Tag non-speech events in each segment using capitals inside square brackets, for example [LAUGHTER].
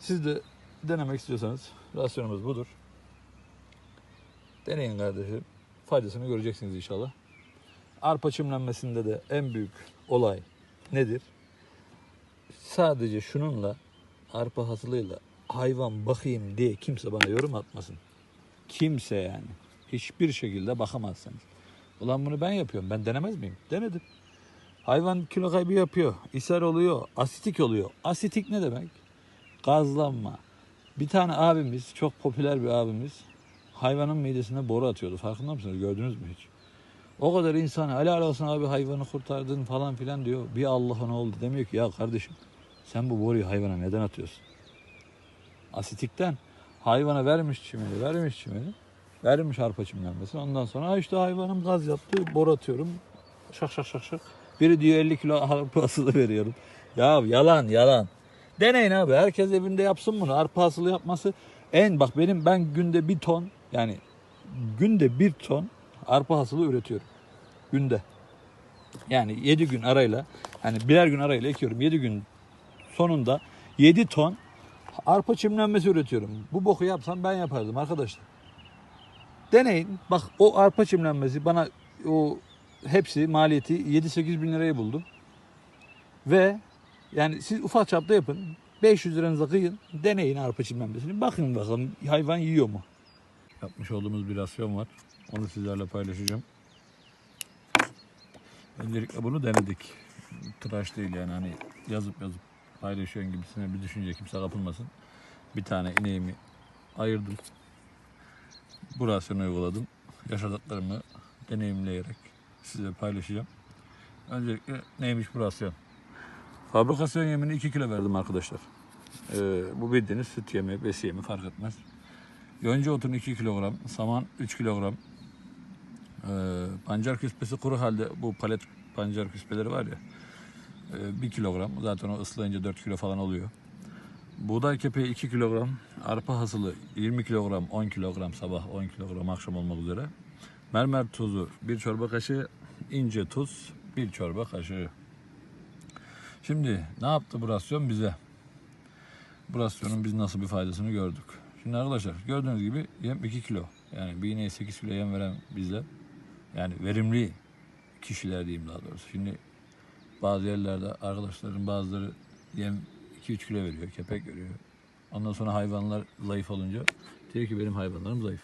Siz de denemek istiyorsanız rasyonumuz budur. Deneyin kardeşim. Faydasını göreceksiniz inşallah. Arpa çimlenmesinde de en büyük olay nedir? Sadece şununla arpa hasılıyla hayvan bakayım diye kimse bana yorum atmasın. Kimse yani. Hiçbir şekilde bakamazsınız. Ulan bunu ben yapıyorum. Ben denemez miyim? Denedim. Hayvan kilo kaybı yapıyor. ishal oluyor. Asitik oluyor. Asitik ne demek? Gazlanma. Bir tane abimiz, çok popüler bir abimiz hayvanın midesine boru atıyordu. Farkında mısınız? Gördünüz mü hiç? O kadar insan helal olsun abi hayvanı kurtardın falan filan diyor. Bir Allah'a ne oldu demiyor ki ya kardeşim sen bu boruyu hayvana neden atıyorsun? Asitikten hayvana vermiş çimeni, vermiş çimeni, vermiş arpa çimlenmesi. Ondan sonra "Ha işte hayvanım gaz yaptı, boru atıyorum. Şak şak şak şak. Biri diyor 50 kilo arpa asılı veriyorum. Ya yalan yalan. Deneyin abi. Herkes evinde yapsın bunu. Arpa asılı yapması en bak benim ben günde bir ton yani günde bir ton arpa hasılı üretiyorum. Günde. Yani 7 gün arayla hani birer gün arayla ekiyorum. 7 gün sonunda 7 ton arpa çimlenmesi üretiyorum. Bu boku yapsam ben yapardım arkadaşlar. Deneyin. Bak o arpa çimlenmesi bana o hepsi maliyeti 7-8 bin lirayı buldu. Ve yani siz ufak çapta yapın. 500 liranıza kıyın. Deneyin arpa çimlenmesini. Bakın bakalım hayvan yiyor mu? Yapmış olduğumuz bir rasyon var. Onu sizlerle paylaşacağım. Öncelikle bunu denedik. Tıraş değil yani hani yazıp yazıp paylaşıyorsun gibisine bir düşünce kimse kapılmasın. Bir tane ineğimi ayırdım. Bu rasyonu uyguladım. Yaşadıklarımı deneyimleyerek size paylaşacağım. Öncelikle neymiş bu rasyon? Fabrikasyon yemini 2 kilo verdim arkadaşlar. Ee, bu bildiğiniz süt yemi, besi yemi fark etmez. Yonca otun 2 kilogram, saman 3 kilogram. Ee, pancar küspesi kuru halde bu palet pancar küspeleri var ya. 1 kilogram. Zaten o ıslayınca 4 kilo falan oluyor. Buğday kepeği 2 kilogram. Arpa hasılı 20 kilogram, 10 kilogram sabah, 10 kilogram akşam olmak üzere. Mermer tuzu 1 çorba kaşığı. ince tuz 1 çorba kaşığı. Şimdi ne yaptı bu rasyon bize? Bu rasyonun biz nasıl bir faydasını gördük. Şimdi arkadaşlar gördüğünüz gibi yem 2 kilo. Yani bir ineğe 8 kilo yem veren bizler. Yani verimli kişiler diyeyim daha doğrusu. Şimdi bazı yerlerde arkadaşların bazıları yem 2-3 kilo veriyor, kepek veriyor. Ondan sonra hayvanlar zayıf olunca diyor ki benim hayvanlarım zayıf.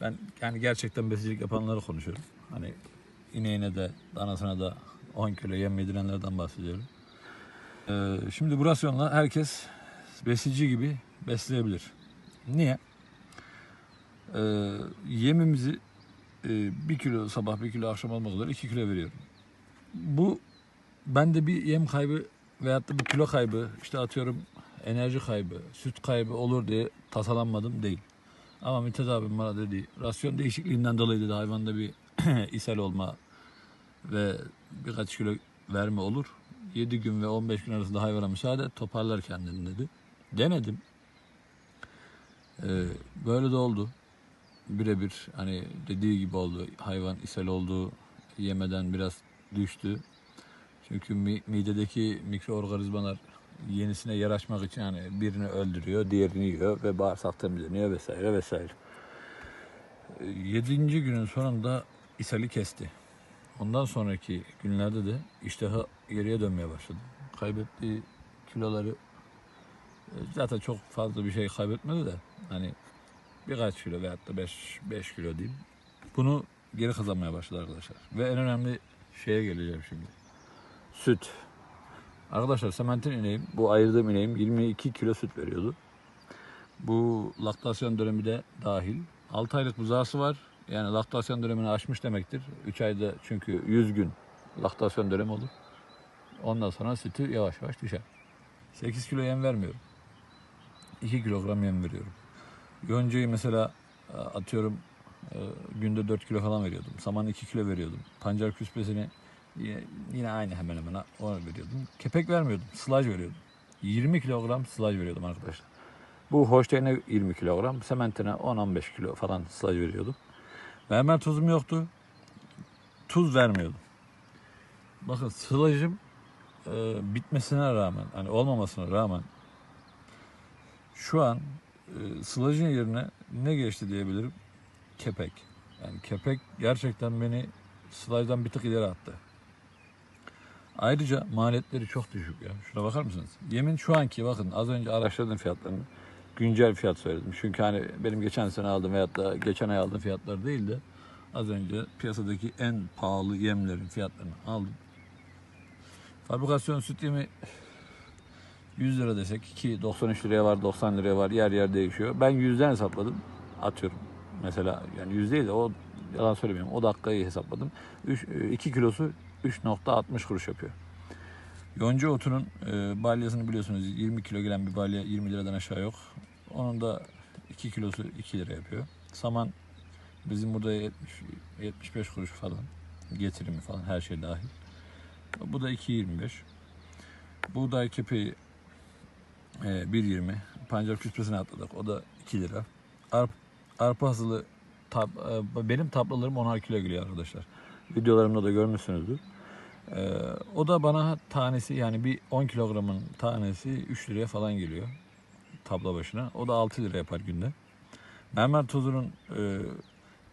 Ben yani gerçekten besicilik yapanları konuşuyorum. Hani ineğine de danasına da 10 kilo yem yedirenlerden bahsediyorum. Ee, şimdi bu rasyonla herkes besici gibi besleyebilir. Niye? Ee, yemimizi e, bir kilo sabah bir kilo akşam olmak üzere 2 kilo veriyorum. Bu bende bir yem kaybı veyahut da bir kilo kaybı işte atıyorum enerji kaybı, süt kaybı olur diye tasalanmadım değil. Ama Mithat abim bana dedi rasyon değişikliğinden dolayı dedi hayvanda bir [CLEARS THROAT] ishal olma ve birkaç kilo verme olur. 7 gün ve 15 gün arasında hayvana müsaade et, toparlar kendini dedi. Denedim. Ee, böyle de oldu. Birebir hani dediği gibi oldu. Hayvan ishal oldu. Yemeden biraz düştü. Çünkü mi- midedeki mikroorganizmalar yenisine yer açmak için hani birini öldürüyor, diğerini yiyor ve bağırsak temizleniyor vesaire vesaire. Ee, Yedinci günün sonunda ishali kesti. Ondan sonraki günlerde de iştahı geriye dönmeye başladı. Kaybettiği kiloları e, zaten çok fazla bir şey kaybetmedi de hani birkaç kilo veyahut da 5 5 kilo diyeyim. Bunu geri kazanmaya başladı arkadaşlar. Ve en önemli şeye geleceğim şimdi. Süt. Arkadaşlar sementin ineğim, bu ayırdığım ineğim 22 kilo süt veriyordu. Bu laktasyon dönemi de dahil. 6 aylık buzağısı var. Yani laktasyon dönemini aşmış demektir. 3 ayda çünkü 100 gün laktasyon dönemi olur. Ondan sonra sütü yavaş yavaş düşer. 8 kilo yem vermiyorum. 2 kilogram yem veriyorum. Yoncayı mesela e, atıyorum e, günde 4 kilo falan veriyordum. Saman 2 kilo veriyordum. Pancar küspesini yine, aynı hemen hemen onu veriyordum. Kepek vermiyordum. Sılaj veriyordum. 20 kilogram sılaj veriyordum arkadaşlar. Bu Holstein'e 20 kilogram, sementine 10-15 kilo falan sılaj veriyordum. Mermer tuzum yoktu. Tuz vermiyordum. Bakın sılajım e, bitmesine rağmen, hani olmamasına rağmen şu an e, sılacın yerine ne geçti diyebilirim? Kepek. Yani kepek gerçekten beni sılajdan bir tık ileri attı. Ayrıca maliyetleri çok düşük ya. Şuna bakar mısınız? Yemin şu anki bakın az önce araştırdım fiyatlarını. Güncel fiyat söyledim. Çünkü hani benim geçen sene aldığım veyahut da geçen ay aldığım fiyatlar değil de az önce piyasadaki en pahalı yemlerin fiyatlarını aldım. Fabrikasyon süt yemi 100 lira desek ki 93 liraya var 90 liraya var yer yer değişiyor. Ben 100'den hesapladım atıyorum. Mesela yani 100 değil de o yalan söylemiyorum o dakikayı hesapladım. 2 kilosu 3.60 kuruş yapıyor. Yonca otunun e, balyasını biliyorsunuz 20 kilo gelen bir balya 20 liradan aşağı yok. Onun da 2 kilosu 2 lira yapıyor. Saman bizim burada 70, 75 kuruş falan getirimi falan her şey dahil. Bu da 2.25. Buğday kepeği e, 1.20. Pancar küspesine atladık. O da 2 lira. Arp, arpa hasılı tab, e, benim taplalarım 10'ar kilo geliyor arkadaşlar. Videolarımda da görmüşsünüzdür. E, o da bana tanesi yani bir 10 kilogramın tanesi 3 liraya falan geliyor. Tabla başına. O da 6 lira yapar günde. Mermer tozunun e,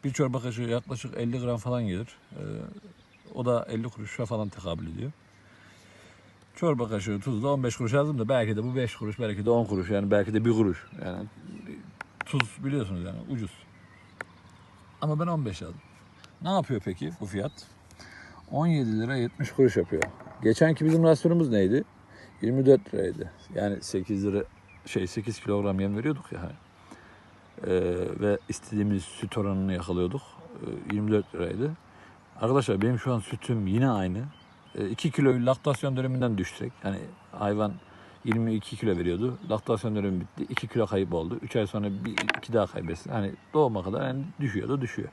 bir çorba kaşığı yaklaşık 50 gram falan gelir. E, o da 50 kuruşa falan tekabül ediyor. Çorba kaşığı tuz da 15 kuruş yazdım da belki de bu 5 kuruş, belki de 10 kuruş yani belki de 1 kuruş. Yani tuz biliyorsunuz yani ucuz. Ama ben 15 yazdım. Ne yapıyor peki bu fiyat? 17 lira 70 kuruş yapıyor. Geçenki bizim rasyonumuz neydi? 24 liraydı. Yani 8 lira şey 8 kilogram yem veriyorduk ya. Ee, ve istediğimiz süt oranını yakalıyorduk. Ee, 24 liraydı. Arkadaşlar benim şu an sütüm yine aynı. 2 kilo laktasyon döneminden düşsek. Yani hayvan 22 kilo veriyordu. Laktasyon dönemi bitti. 2 kilo kayıp oldu. 3 ay sonra bir iki daha kaybetsin. Hani doğuma kadar yani düşüyor da düşüyor.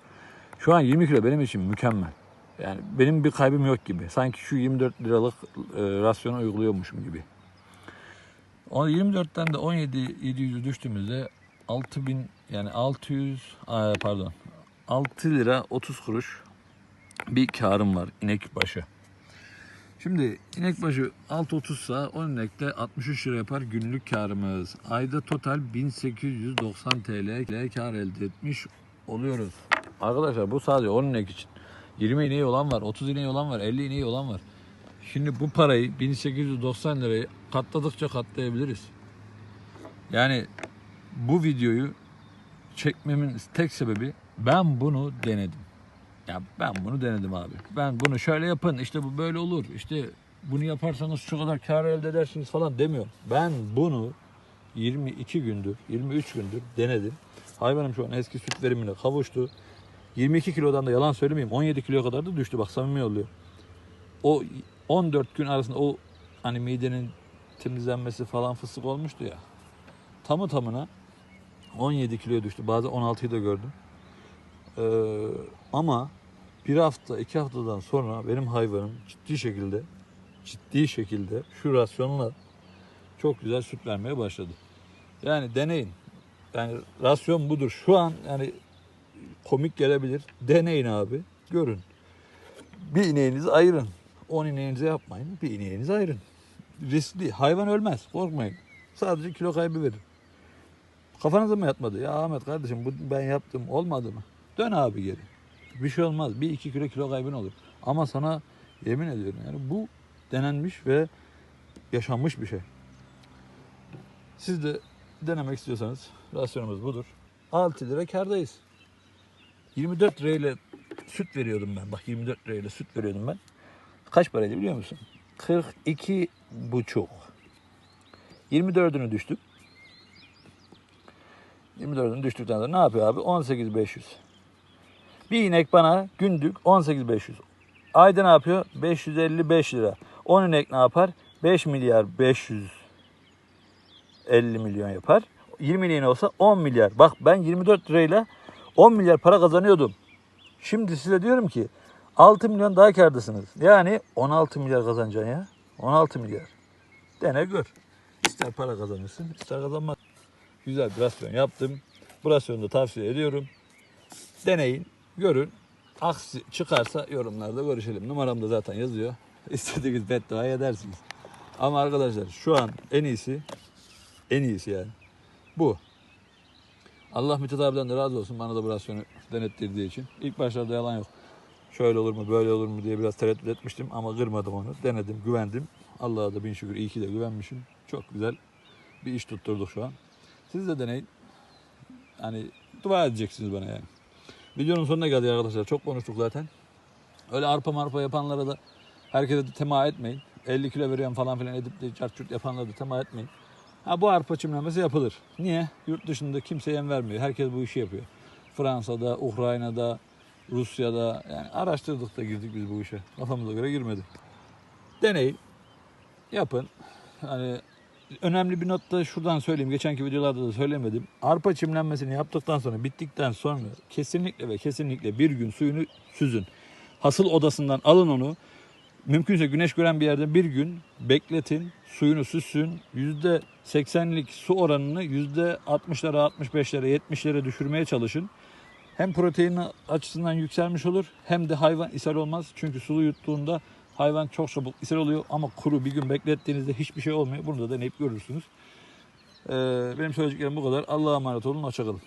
Şu an 20 kilo benim için mükemmel. Yani benim bir kaybım yok gibi. Sanki şu 24 liralık e, rasyonu uyguluyormuşum gibi. O 24'ten de 17 700'ü düştüğümüzde 6000 yani 600 aa, pardon 6 lira 30 kuruş bir karım var inek başı. Şimdi inek başı 6.30 sa 10 inekte 63 lira yapar günlük karımız. Ayda total 1890 TL kar elde etmiş oluyoruz. Arkadaşlar bu sadece 10 inek için. 20 ineği olan var, 30 ineği olan var, 50 ineği olan var. Şimdi bu parayı 1890 lirayı katladıkça katlayabiliriz. Yani bu videoyu çekmemin tek sebebi ben bunu denedim. Ya ben bunu denedim abi. Ben bunu şöyle yapın işte bu böyle olur. İşte bunu yaparsanız şu kadar kar elde edersiniz falan demiyorum. Ben bunu 22 gündür, 23 gündür denedim. Hayvanım şu an eski süt verimine kavuştu. 22 kilodan da yalan söylemeyeyim 17 kiloya kadar da düştü bak samimi oluyor. O 14 gün arasında o hani midenin temizlenmesi falan fıstık olmuştu ya. Tamı tamına 17 kiloya düştü. Bazen 16'yı da gördüm. Ee, ama bir hafta, iki haftadan sonra benim hayvanım ciddi şekilde ciddi şekilde şu rasyonla çok güzel süt vermeye başladı. Yani deneyin. Yani rasyon budur. Şu an yani komik gelebilir. Deneyin abi. Görün. Bir ineğinizi ayırın. 10 ineğinize yapmayın. Bir ineğinizi ayırın. Riskli. Hayvan ölmez. Korkmayın. Sadece kilo kaybı verir. Kafanıza mı yatmadı? Ya Ahmet kardeşim bu ben yaptım olmadı mı? Dön abi geri. Bir şey olmaz. Bir iki kilo kilo kaybın olur. Ama sana yemin ediyorum yani bu denenmiş ve yaşanmış bir şey. Siz de denemek istiyorsanız rasyonumuz budur. 6 lira kardayız. 24 lirayla süt veriyordum ben. Bak 24 lirayla süt veriyordum ben. Kaç paraydı biliyor musun? 42 buçuk. 24'ünü düştük. 24'ünü düştükten sonra ne yapıyor abi? 18.500. Bir inek bana günlük 18.500. Ayda ne yapıyor? 555 lira. 10 inek ne yapar? 5 milyar 550 milyon yapar. 20 ineğin olsa 10 milyar. Bak ben 24 lirayla 10 milyar para kazanıyordum. Şimdi size diyorum ki 6 milyon daha kârdasınız. Yani 16 milyar kazanacaksın ya. 16 milyar. Dene gör. İster para kazanırsın, ister kazanmaz. Güzel bir rasyon yaptım. Bu rasyonu da tavsiye ediyorum. Deneyin, görün. Aksi çıkarsa yorumlarda görüşelim. Numaram da zaten yazıyor. [LAUGHS] İstediğiniz beddua edersiniz. Ama arkadaşlar şu an en iyisi, en iyisi yani. Bu. Allah Mithat abiden de razı olsun bana da bu rasyonu denettirdiği için. İlk başlarda yalan yok. Şöyle olur mu böyle olur mu diye biraz tereddüt etmiştim ama kırmadım onu. Denedim, güvendim. Allah'a da bin şükür iyi ki de güvenmişim. Çok güzel bir iş tutturduk şu an. Siz de deneyin. Hani dua edeceksiniz bana yani. Videonun sonuna geldik arkadaşlar. Çok konuştuk zaten. Öyle arpa marpa yapanlara da herkese de tema etmeyin. 50 kilo veriyorum falan filan edip de çart çurt yapanlara da tema etmeyin. Ha bu arpa çimlenmesi yapılır. Niye? Yurt dışında kimse yem vermiyor. Herkes bu işi yapıyor. Fransa'da, Ukrayna'da, Rusya'da yani araştırdık da girdik biz bu işe. Kafamıza göre girmedik. Deneyin. Yapın. Hani önemli bir not da şuradan söyleyeyim. Geçenki videolarda da söylemedim. Arpa çimlenmesini yaptıktan sonra, bittikten sonra kesinlikle ve kesinlikle bir gün suyunu süzün. Hasıl odasından alın onu. Mümkünse güneş gören bir yerde bir gün bekletin. Suyunu süssün. %80'lik su oranını %60'lara, 65'lere, 70'lere düşürmeye çalışın. Hem protein açısından yükselmiş olur hem de hayvan ishal olmaz. Çünkü sulu yuttuğunda hayvan çok çabuk ishal oluyor ama kuru bir gün beklettiğinizde hiçbir şey olmuyor. Bunu da deneyip görürsünüz. Ee, benim söyleyeceklerim bu kadar. Allah'a emanet olun. Hoşçakalın.